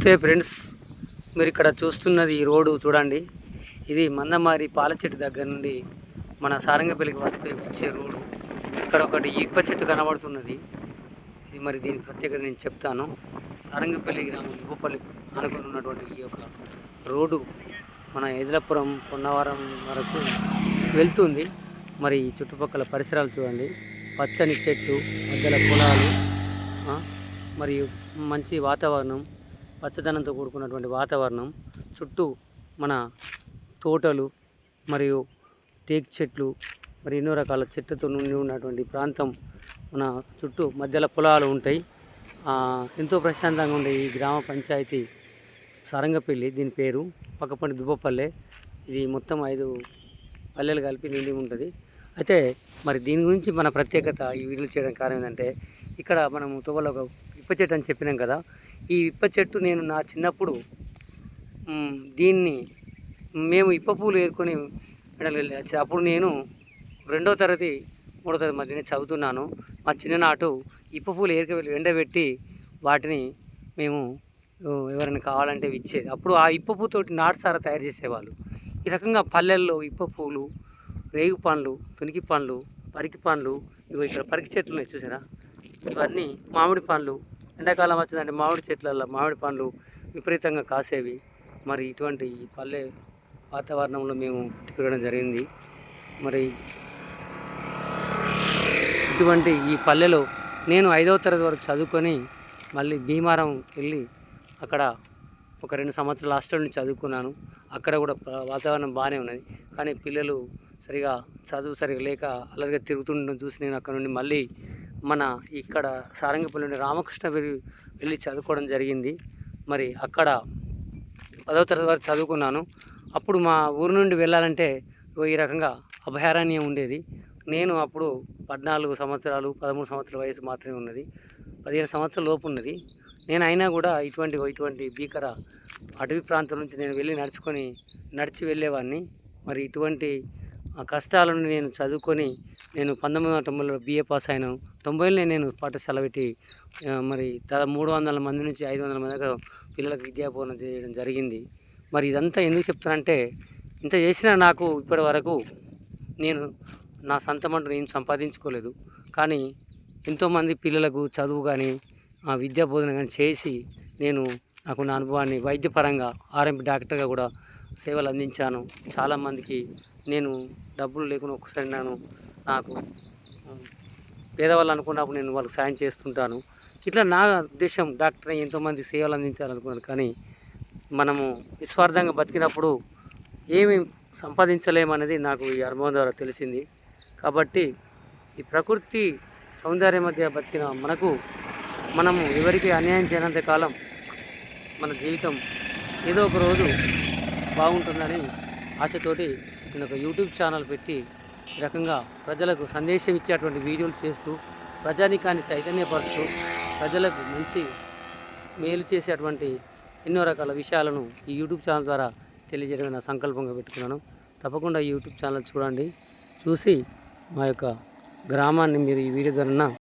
నమస్తే ఫ్రెండ్స్ మీరు ఇక్కడ చూస్తున్నది ఈ రోడ్డు చూడండి. ఇది మందమారి పాల చెట్టు దగ్గర నుండి మన సారంగపల్లికి వస్తే వచ్చే రోడ్డు. ఇక్కడ ఒకటి ఈప చెట్టు కనబడుతున్నది. ఇది మరి దీని ప్రత్యేకత నేను చెప్తాను. సారంగపల్లి గ్రామం ఇబ్బపల్లి అనుకుని ఉన్నటువంటి ఈ యొక్క రోడ్డు మన ఎదిలపురం పొన్నవరం వరకు వెళ్తుంది. మరి ఈ చుట్టుపక్కల పరిసరాలు చూడండి. పచ్చని చెట్లు మధ్యలో పొలాలు ఆ, మరియు మంచి వాతావరణం. పచ్చదనంతో కూడుకున్నటువంటి వాతావరణం చుట్టూ మన తోటలు మరియు టేక్ చెట్లు మరి ఎన్నో రకాల చెట్లతో నుండి ఉన్నటువంటి ప్రాంతం మన చుట్టూ మధ్యలో పొలాలు ఉంటాయి. ఎంతో ప్రశాంతంగా ఉండే ఈ గ్రామ పంచాయతీ సారంగపల్లి దీని పేరు పక్కపండి దుబ్బపల్లె. ఇది మొత్తం ఐదు పల్లెలు కలిపి నిండి ఉంటుంది. అయితే మరి దీని గురించి మన ప్రత్యేకత ఈ వీడియో చేయడానికి కారణం ఏంటంటే ఇక్కడ మనము తువ్వలో ఒక ఇప్ప చెట్టు అని చెప్పినాం కదా ఈ ఇప్ప చెట్టు నేను నా చిన్నప్పుడు దీన్ని మేము ఇప్ప పూలు ఏరుకొని వెళ్ళి అప్పుడు నేను రెండో తరగతి మూడో తరగతి మధ్యనే చదువుతున్నాను. మా చిన్ననాటు ఇప్ప పూలు ఏరుక వెళ్ళి ఎండబెట్టి వాటిని మేము ఎవరైనా కావాలంటే ఇచ్చేది అప్పుడు ఆ ఇప్ప పూతోటి నాటుసార తయారు చేసేవాళ్ళు. ఈ రకంగా పల్లెల్లో ఇప్ప పూలు రేగు పండ్లు తునికి పండ్లు పరికి పండ్లు ఇవి ఇక్కడ పరికి చెట్లు ఉన్నాయి చూసారా? ఇవన్నీ మామిడి పండ్లు ఎండాకాలం వచ్చిందంటే మామిడి చెట్లల్లో మామిడి పండ్లు విపరీతంగా కాసేవి. మరి ఇటువంటి ఈ పల్లె వాతావరణంలో మేము పుట్టుకురడం జరిగింది. మరి ఇటువంటి ఈ పల్లెలో నేను ఐదవ తరగతి వరకు చదువుకొని మళ్ళీ భీమారం వెళ్ళి అక్కడ ఒక రెండు సంవత్సరాలు హాస్టల్ నుంచి చదువుకున్నాను. అక్కడ కూడా వాతావరణం బాగానే ఉన్నది. కానీ పిల్లలు సరిగా చదువు సరిగా లేక అలరిగా తిరుగుతుండడం చూసి నేను అక్కడ నుండి మళ్ళీ మన ఇక్కడ సారంగపల్లి నుండి రామకృష్ణ వెళ్ళి వెళ్ళి చదువుకోవడం జరిగింది. మరి అక్కడ పదవ తరగతి వరకు చదువుకున్నాను. అప్పుడు మా ఊరు నుండి వెళ్ళాలంటే ఓ ఈ రకంగా అభయారణ్యం ఉండేది. నేను అప్పుడు పద్నాలుగు సంవత్సరాలు పదమూడు సంవత్సరాల వయసు మాత్రమే ఉన్నది. పదిహేను సంవత్సరాల లోపు ఉన్నది. నేను అయినా కూడా ఇటువంటి ఇటువంటి భీకర అటవీ ప్రాంతం నుంచి నేను వెళ్ళి నడుచుకొని నడిచి వెళ్ళేవాడిని. మరి ఇటువంటి ఆ కష్టాలను నేను చదువుకొని నేను పంతొమ్మిది వందల తొంభైలో బిఏ పాస్ అయినాను తొంభైలో నేను పాఠశాల పెట్టి మరి మూడు వందల మంది నుంచి ఐదు వందల మంది దాకా పిల్లలకు విద్యాబోధన చేయడం జరిగింది. మరి ఇదంతా ఎందుకు చెప్తానంటే ఇంత చేసినా నాకు ఇప్పటి వరకు నేను నా సొంతమంటూ నేను సంపాదించుకోలేదు. కానీ ఎంతోమంది పిల్లలకు చదువు కానీ ఆ విద్యా బోధన కానీ చేసి నేను నాకు నా అనుభవాన్ని వైద్యపరంగా ఆర్ఎంపీ డాక్టర్గా కూడా సేవలు అందించాను. చాలామందికి నేను డబ్బులు లేకుండా ఒకసారి నేను నాకు పేదవాళ్ళు అనుకున్నప్పుడు నేను వాళ్ళకి సాయం చేస్తుంటాను. ఇట్లా నా ఉద్దేశం డాక్టర్ ఎంతోమంది సేవలు అందించాలనుకున్నాను కానీ మనము నిస్వార్థంగా బతికినప్పుడు ఏమి సంపాదించలేమనేది నాకు ఈ అనుభవం ద్వారా తెలిసింది. కాబట్టి ఈ ప్రకృతి సౌందర్యం మధ్య బతికిన మనకు మనము ఎవరికి అన్యాయం చేయనంత కాలం మన జీవితం ఏదో ఒక రోజు బాగుంటుందని ఆశతోటి నేను ఒక యూట్యూబ్ ఛానల్ పెట్టి రకంగా ప్రజలకు సందేశం ఇచ్చేటువంటి వీడియోలు చేస్తూ ప్రజానికాన్ని చైతన్యపరుస్తూ ప్రజలకు మంచి మేలు చేసేటువంటి ఎన్నో రకాల విషయాలను ఈ యూట్యూబ్ ఛానల్ ద్వారా తెలియజేయడం నా సంకల్పంగా పెట్టుకున్నాను. తప్పకుండా ఈ యూట్యూబ్ ఛానల్ చూడండి. చూసి మా యొక్క గ్రామాన్ని మీరు ఈ వీడియో ద్వారా